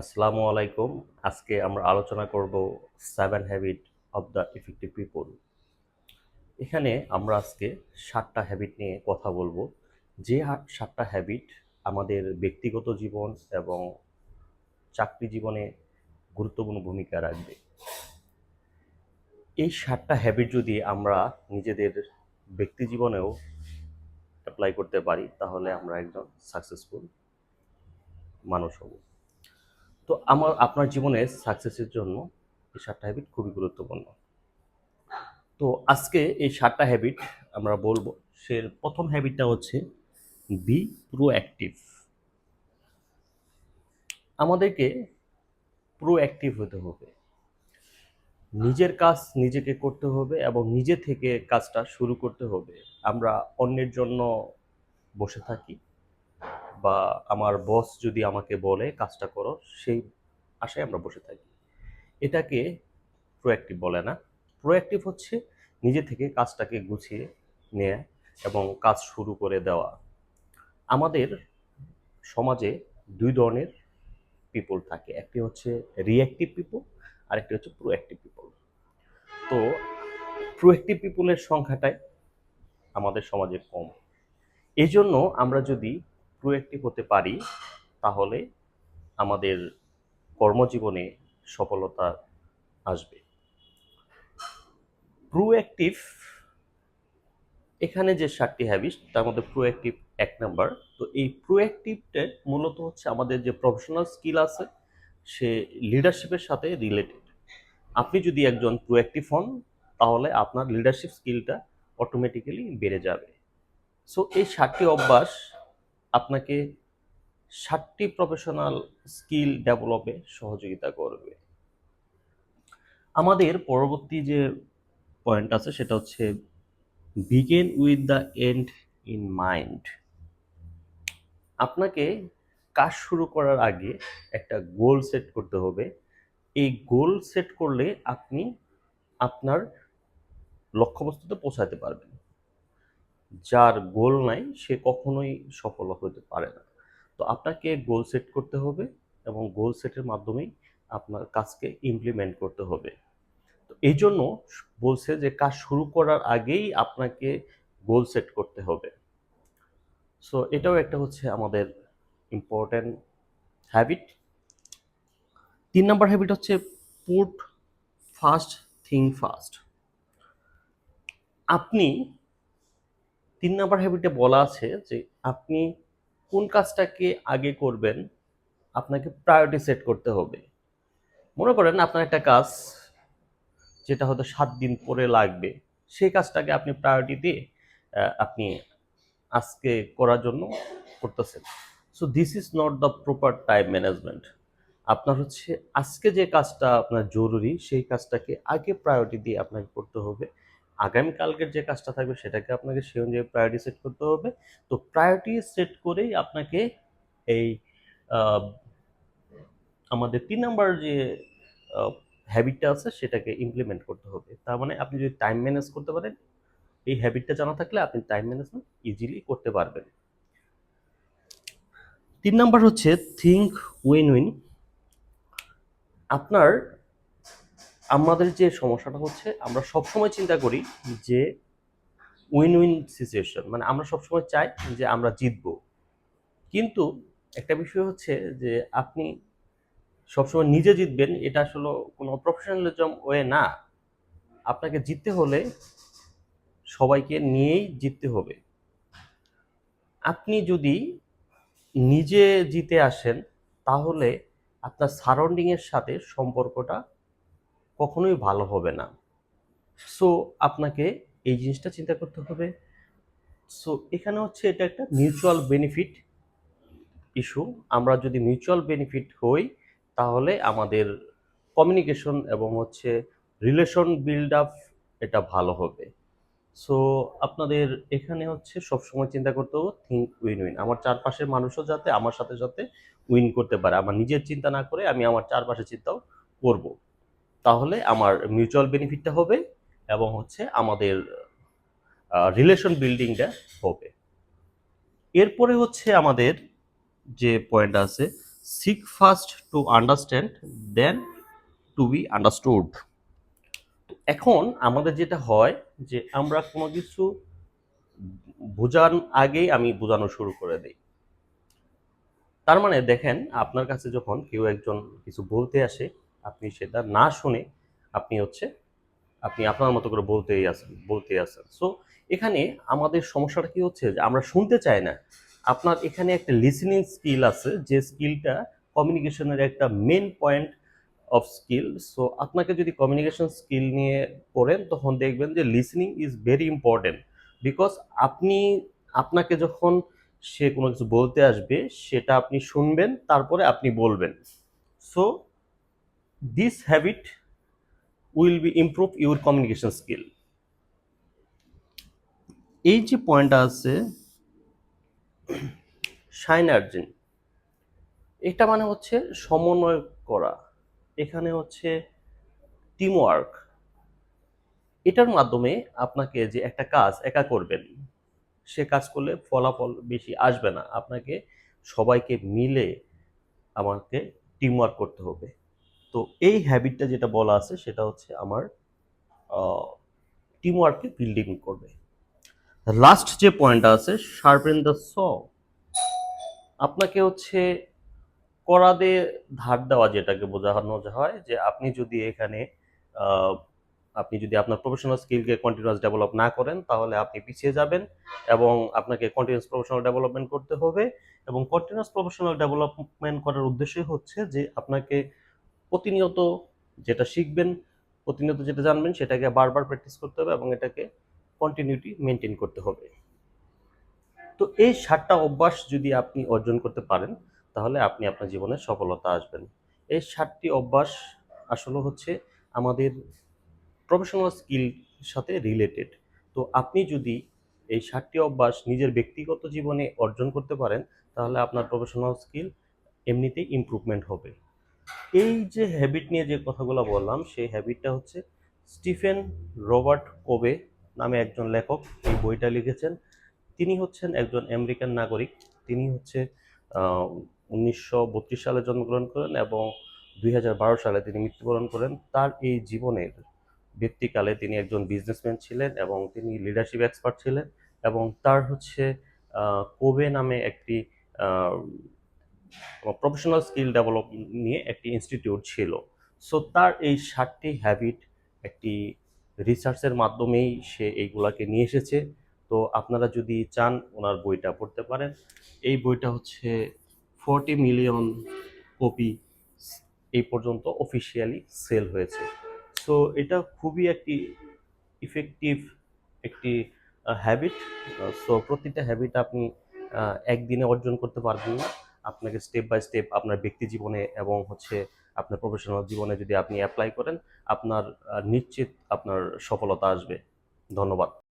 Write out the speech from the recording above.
আসসালামু আলাইকুম। আজকে আমরা আলোচনা করব seven habit of the effective people এখানে আমরা আজকে সাতটা হ্যাবিট নিয়ে কথা বলব। যে সাতটা হ্যাবিট আমাদের ব্যক্তিগত জীবন এবং চাকরি জীবনে গুরুত্বপূর্ণ ভূমিকা রাখবে। এই সাতটা হ্যাবিট যদি আমরা নিজেদের ব্যক্তি জীবনেও অ্যাপ্লাই করতে পারি, তাহলে আমরা একজন সাকসেসফুল মানুষ হব। তো আমার, আপনার জীবনে সাকসেসের জন্য এই সাতটা হ্যাবিট খুবই গুরুত্বপূর্ণ। তো আজকে এই সাতটা হ্যাবিট আমরা বলব, সে প্রথম হ্যাবিটটা হচ্ছে বি প্রোঅ্যাক্টিভ আমাদেরকে প্রোঅ্যাক্টিভ হতে হবে। নিজের কাজ নিজেকে করতে হবে এবং নিজে থেকে কাজটা শুরু করতে হবে। আমরা অন্যের জন্য বসে থাকি বা আমার বস যদি আমাকে বলে কাজটা করো, সেই আশায় আমরা বসে থাকি। এটাকে প্রোঅ্যাক্টিভ বলে না। প্রোঅ্যাক্টিভ হচ্ছে নিজে থেকে কাজটাকে গুছিয়ে নেয়া এবং কাজ শুরু করে দেওয়া। আমাদের সমাজে দুই ধরনের পিপল থাকে। একটি হচ্ছে রিঅ্যাক্টিভ পিপল আর একটি হচ্ছে প্রোঅ্যাক্টিভ পিপল তো প্রোঅ্যাক্টিভ পিপলের সংখ্যাটাই আমাদের সমাজে কম। এই জন্য আমরা যদি প্রোঅ্যাক্টিভ হতে পারি, তাহলে আমাদের কর্মজীবনে সফলতা আসবে। প্রোঅ্যাক্টিভ এখানে যে সাতটি হ্যাবিট তার মধ্যে প্রোঅ্যাক্টিভ এক নাম্বার তো এই প্রোঅ্যাক্টিভটা মূলত হচ্ছে আমাদের যে প্রফেশনাল স্কিল আছে, সে লিডারশিপের সাথে রিলেটেড আপনি যদি একজন প্রোঅ্যাক্টিভ হন, তাহলে আপনার লিডারশিপ স্কিলটা অটোমেটিক্যালি বেড়ে যাবে। সো এই সাতটি অভ্যাস আপনাকে সাতটি প্রফেশনাল স্কিল ডেভেলপে সহযোগিতা করবে। আমাদের পরবর্তী যে পয়েন্ট আছে, সেটা হচ্ছে begin with the end in mind আপনাকে কাজ শুরু করার আগে একটা গোল সেট করতে হবে। এই গোল সেট করলে আপনি আপনার লক্ষ্যবস্তুতে পৌঁছাতে পারবেন। যার গোল নাই, সে কখনোই সফল হতে পারে না। তো আপনাকে গোল সেট করতে হবে এবং গোল সেটের মাধ্যমেই আপনার কাজকে ইমপ্লিমেন্ট করতে হবে। তো এই জন্য বলছে যে, কাজ শুরু করার আগেই আপনাকে গোল সেট করতে হবে। সো এটাও একটা হচ্ছে আমাদের ইম্পর্ট্যান্ট হ্যাবিট তিন নম্বর হ্যাবিট হচ্ছে পুট ফাস্ট থিং ফাস্ট আপনি তিন নাম্বার হ্যাবিটে বলা আছে যে আপনি কোন কাজটাকে আগে করবেন, আপনাকে প্রায়োরিটি সেট করতে হবে। মনে করেন আপনার একটা কাজ যেটা হয়তো সাত দিন পরে লাগবে, সেই কাজটাকে আপনি প্রায়োরিটি দিয়ে আপনি আজকে করার জন্য করতেছেন। So this is not the proper time management আপনার হচ্ছে আজকে যে কাজটা আপনার জরুরি, সেই কাজটাকে আগে প্রায়োরিটি দিয়ে আপনাকে করতে হবে। আগামীকালকের যে কাজটা থাকবে সেটাকে আপনাকে সেই অনুযায়ী প্রায়োরিটি সেট করতে হবে। তো প্রায়োরিটি সেট করেই আপনাকে এই আমাদের তিন নাম্বার যে হ্যাবিটটা আছে সেটাকে ইমপ্লিমেন্ট করতে হবে। তার মানে আপনি যদি টাইম ম্যানেজ করতে পারেন, এই হ্যাবিটটা জানা থাকলে আপনি টাইম ম্যানেজমেন্ট ইজিলি করতে পারবেন। তিন নাম্বার হচ্ছে থিঙ্ক উইন উইন আপনার আমাদের যে সমস্যাটা হচ্ছে, আমরা সবসময় চিন্তা করি যে উইন উইন সিচুয়েশন মানে আমরা সবসময় চাই যে আমরা জিতবো। কিন্তু একটা বিষয় হচ্ছে যে আপনি সবসময় নিজে জিতবেন, এটা আসলে কোনো প্রফেশনালিজম ওয়ে না। আপনাকে জিততে হলে সবাইকে নিয়েই জিততে হবে। আপনি যদি নিজে জিতে আসেন, তাহলে আপনার সারাউন্ডিংয়ের সাথে সম্পর্কটা কখনোই ভালো হবে না। সো আপনাকে এই জিনিসটা চিন্তা করতে হবে। সো এখানে হচ্ছে এটা একটা মিউচুয়াল বেনিফিট ইস্যু আমরা যদি মিউচুয়াল বেনিফিট হই, তাহলে আমাদের কমিউনিকেশন এবং হচ্ছে রিলেশন বিল্ড আপ এটা ভালো হবে। সো আপনাদের এখানে হচ্ছে সবসময় চিন্তা করতে হবে থিঙ্ক উইন উইন আমার চারপাশের মানুষও যাতে, আমার সাথে সাথে উইন করতে পারে। আমার নিজের চিন্তা না করে আমি আমার চারপাশে চিন্তাও করব। তাহলে আমার মিউচুয়াল বেনিফিটটা হবে এবং হচ্ছে আমাদের রিলেশন বিল্ডিংটা হবে। এরপরে হচ্ছে আমাদের যে পয়েন্ট আছে seek first to understand then to be understood এখন আমাদের যেটা হয় যে আমরা কোনো কিছু বোঝান আগেই আমি বোঝানো শুরু করে দিই। তার মানে দেখেন, আপনার কাছে যখন কেউ একজন কিছু বলতে আসে আপনি সেটা না শুনে আপনি হচ্ছে, আপনি আপনার মতো করে বলতেই আসেন বলতেই আসেন সো এখানে আমাদের সমস্যাটা কি হচ্ছে যে আমরা শুনতে চাই না। আপনার এখানে একটা লিসনিং স্কিল আছে যে স্কিলটা কমিউনিকেশনের একটা main point of skill so আপনাকে যদি কমিউনিকেশন স্কিল নিয়ে পড়েন, তখন দেখবেন যে listening is very important because আপনি, আপনাকে যখন সে কোনো কিছু বলতে আসবে, সেটা আপনি শুনবেন, তারপরে আপনি বলবেন। So this habit will be improve your communication skill এই যে পয়েন্টটা আছে সাইনার্জিন এটা মানে হচ্ছে সমন্বয় করা। এখানে হচ্ছে টিমওয়ার্ক এটার মাধ্যমে আপনাকে যে একটা কাজ একা করবেন সে কাজ করলে ফলাফল বেশি আসবে না। আপনাকে সবাইকে মিলে আমাকে টিমওয়ার্ক করতে হবে। তো এই হ্যাবিটটা যেটা বলা আছে, সেটা হচ্ছে আমার টিমওয়ার্ককে বিল্ডিং করবে। লাস্ট যে পয়েন্টটা আছে শার্পেন দ্য স আপনাকে হচ্ছে করাদে ধার দেওয়া যেটাকে বোঝানো হয়, যে আপনি যদি এখানে আপনি যদি আপনার প্রফেশনাল স্কিলকে কন্টিনিউয়াস ডেভেলপ না করেন, তাহলে আপনি পিছিয়ে যাবেন এবং আপনাকে কন্টিনিউয়াস প্রফেশনাল ডেভেলপমেন্ট করতে হবে এবং কন্টিনিউয়াস প্রফেশনাল ডেভেলপমেন্ট করার উদ্দেশ্যই হচ্ছে যে আপনাকে প্রতিনিয়ত যেটা শিখবেন, প্রতিনিয়ত যেটা জানবেন সেটাকে বারবার প্র্যাকটিস করতে হবে এবং এটাকে কন্টিনিউটি মেনটেন করতে হবে। তো এই সাতটা অভ্যাস যদি আপনি অর্জন করতে পারেন, তাহলে আপনি আপনার জীবনে সফলতা আসবেন। এই সাতটি অভ্যাস আসলে হচ্ছে আমাদের প্রফেশনাল স্কিল সাথে রিলেটেড তো আপনি যদি এই সাতটি অভ্যাস নিজের ব্যক্তিগত জীবনে অর্জন করতে পারেন, তাহলে আপনার প্রফেশনাল স্কিল এমনিতেই ইমপ্রুভমেন্ট হবে। এই যে হ্যাবিট নিয়ে যে কথাগুলো বললাম, সেই হ্যাবিটটা হচ্ছে স্টিফেন রবার্ট কোবে নামে একজন লেখক, এই বইটা লিখেছেন। তিনি হচ্ছেন একজন আমেরিকান নাগরিক। তিনি হচ্ছে উনিশশো বত্রিশ সালে জন্মগ্রহণ করেন এবং দুই হাজার বারো সালে তিনি মৃত্যুবরণ করেন। তার এই জীবনের ব্যক্তিকালে তিনি একজন বিজনেসম্যান ছিলেন এবং তিনি লিডারশিপ এক্সপার্ট ছিলেন এবং তার হচ্ছে কোবে নামে একটি প্রফেশনাল স্কিল ডেভেলপ নিয়ে একটি ইনস্টিটিউট ছিল। সো তার এই সাতটি হ্যাবিট একটি রিসার্চের মাধ্যমেই সে এইগুলাকে নিয়ে এসেছে। তো, আপনারা যদি চান ওনার বইটা পড়তে পারেন। এই বইটা হচ্ছে ফোরটি মিলিয়ন কপি এই পর্যন্ত অফিসিয়ালি সেল হয়েছে। সো এটা খুবই একটি ইফেক্টিভ একটি হ্যাবিট সো প্রতিটা হ্যাবিট আপনি একদিনে অর্জন করতে পারবেন না। আপনাকে স্টেপ বাই স্টেপ আপনার ব্যক্তি জীবনে এবং হচ্ছে আপনার প্রফেশনাল জীবনে যদি আপনি অ্যাপ্লাই করেন, আপনার নিশ্চিত আপনার সফলতা আসবে। ধন্যবাদ।